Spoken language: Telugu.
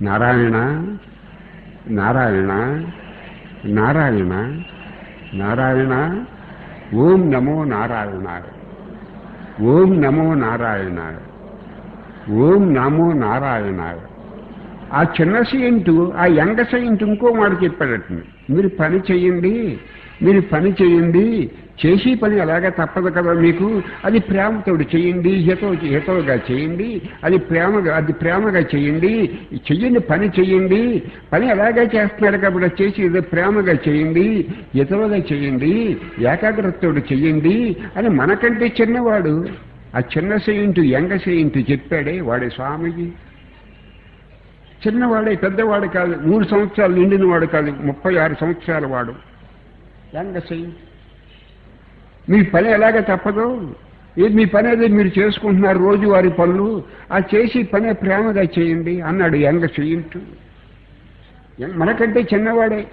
நாராயணா நாராயணா நாராயணா நாராயணா ஓம் நமோ நாராயணாய. ஓம் நமோ நாராயணாய. ஓம் நமோ நாராயணாய. ఆ చిన్న సెయింట్ ఆ యంగ సెయింట్ ఇంకో మాట చెప్పాడటండి మీరు పని చేయండి మీరు పని చేయండి చేసి పని అలాగే తప్పదు కదా మీకు. అది ప్రేమతోడు చేయండి హితో హితవుగా చేయండి అది ప్రేమగా అది ప్రేమగా చేయండి చెయ్యండి పని చేయండి పని అలాగే చేస్తున్నాడు కాబట్టి చేసి ఇది ప్రేమగా చేయండి హితవుగా చేయండి ఏకాగ్రతతోడు చెయ్యండి అని మనకంటే చిన్నవాడు ఆ చిన్న సెయింట్ యంగ సెయింట్ చెప్పాడే వాడే స్వామిజీ. చిన్నవాడే పెద్దవాడు కాదు. మూడు సంవత్సరాలు నిండిన వాడు కాదు. ముప్పై ఆరు సంవత్సరాల వాడు. యంగ సెయింట్ మీ పని ఎలాగ తప్పదు? ఏ మీ పని అదే మీరు చేసుకుంటున్నారు రోజువారి పనులు. ఆ చేసి పని ప్రేమగా చేయండి అన్నాడు యంగ సెయింట్ మనకంటే చిన్నవాడే.